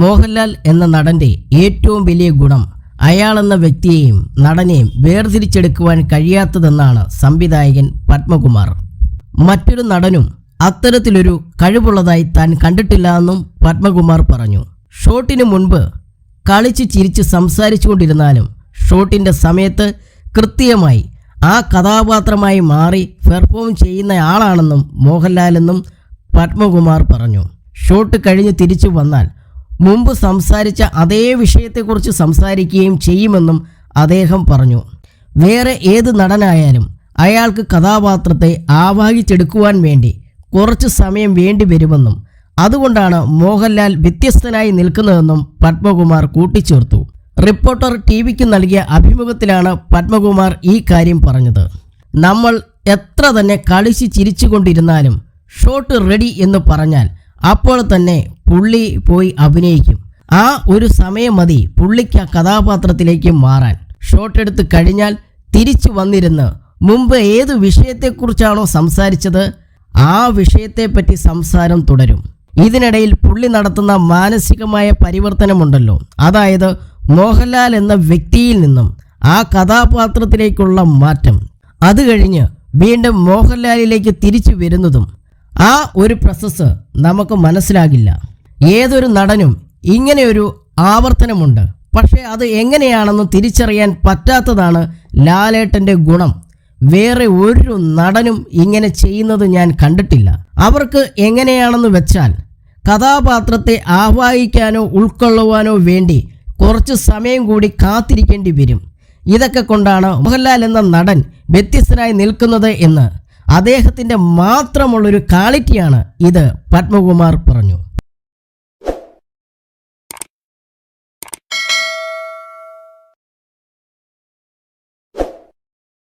മോഹൻലാൽ എന്ന നടന്റെ ഏറ്റവും വലിയ ഗുണം അയാളെന്ന വ്യക്തിയെയും നടനെയും വേർതിരിച്ചെടുക്കുവാൻ കഴിയാത്തതെന്നാണ് സംവിധായകൻ പത്മകുമാർ. മറ്റൊരു നടനും അത്തരത്തിലൊരു കഴിവുള്ളതായി താൻ കണ്ടിട്ടില്ല എന്നും പത്മകുമാർ പറഞ്ഞു. ഷോട്ടിനു മുൻപ് കളിച്ച് ചിരിച്ച് സംസാരിച്ചുകൊണ്ടിരുന്നാലും ഷോട്ടിന്റെ സമയത്ത് കൃത്യമായി ആ കഥാപാത്രമായി മാറി പെർഫോം ചെയ്യുന്ന ആളാണെന്നും മോഹൻലാലെന്നും പത്മകുമാർ പറഞ്ഞു. ഷോട്ട് കഴിഞ്ഞ് തിരിച്ചു വന്നാൽ മുമ്പ് സംസാരിച്ച അതേ വിഷയത്തെക്കുറിച്ച് സംസാരിക്കുകയും ചെയ്യുമെന്നും അദ്ദേഹം പറഞ്ഞു. വേറെ ഏത് നടനായാലും അയാൾക്ക് കഥാപാത്രത്തെ ആവാഹിച്ചെടുക്കുവാൻ വേണ്ടി കുറച്ച് സമയം വേണ്ടി വരുമെന്നും അതുകൊണ്ടാണ് മോഹൻലാൽ വ്യത്യസ്തനായി നിൽക്കുന്നതെന്നും പത്മകുമാർ കൂട്ടിച്ചേർത്തു. റിപ്പോർട്ടർ ടി വിക്ക് നൽകിയ അഭിമുഖത്തിലാണ് പത്മകുമാർ ഈ കാര്യം പറഞ്ഞത്. നമ്മൾ എത്ര തന്നെ കളിച്ച് ചിരിച്ചുകൊണ്ടിരുന്നാലും ഷോട്ട് റെഡി എന്ന് പറഞ്ഞാൽ അപ്പോൾ തന്നെ പുള്ളി പോയി അഭിനയിക്കും. ആ ഒരു സമയം മതി പുള്ളിക്ക് ആ കഥാപാത്രത്തിലേക്ക് മാറാൻ. ഷോട്ട് എടുത്ത് കഴിഞ്ഞാൽ തിരിച്ചു വന്നിരുന്ന് മുമ്പ് ഏത് വിഷയത്തെക്കുറിച്ചാണോ സംസാരിച്ചത് ആ വിഷയത്തെപ്പറ്റി സംസാരം തുടരും. ഇതിനിടയിൽ പുള്ളി നടത്തുന്ന മാനസികമായ പരിവർത്തനമുണ്ടല്ലോ. അതായത് മോഹൻലാൽ എന്ന വ്യക്തിയിൽ നിന്നും ആ കഥാപാത്രത്തിലേക്കുള്ള മാറ്റം. അത് കഴിഞ്ഞ് വീണ്ടും മോഹൻലാലിലേക്ക് തിരിച്ചു വരുന്നതും ആ ഒരു പ്രോസസ്സ് നമുക്ക് മനസ്സിലാകില്ല. ഏതൊരു നടനും ഇങ്ങനെയൊരു ആവർത്തനമുണ്ട്. പക്ഷേ അത് എങ്ങനെയാണെന്ന് തിരിച്ചറിയാൻ പറ്റാത്തതാണ് ലാലേട്ടന്റെ ഗുണം. വേറെ ഒരു നടനും ഇങ്ങനെ ചെയ്യുന്നത് ഞാൻ കണ്ടിട്ടില്ല. അവർക്ക് എങ്ങനെയാണെന്ന് വെച്ചാൽ കഥാപാത്രത്തെ ആവാഹിക്കാനോ ഉൾക്കൊള്ളുവാനോ വേണ്ടി കുറച്ച് സമയം കൂടി കാത്തിരിക്കേണ്ടി വരും. ഇതൊക്കെ കൊണ്ടാണ് മോഹൻലാൽ എന്ന നടൻ വ്യത്യസ്തനായി നിൽക്കുന്നത് എന്ന് അദ്ദേഹത്തിന്റെ മാത്രമുള്ളൊരു ക്വാളിറ്റിയാണ് ഇത്. പത്മകുമാർ പറഞ്ഞു.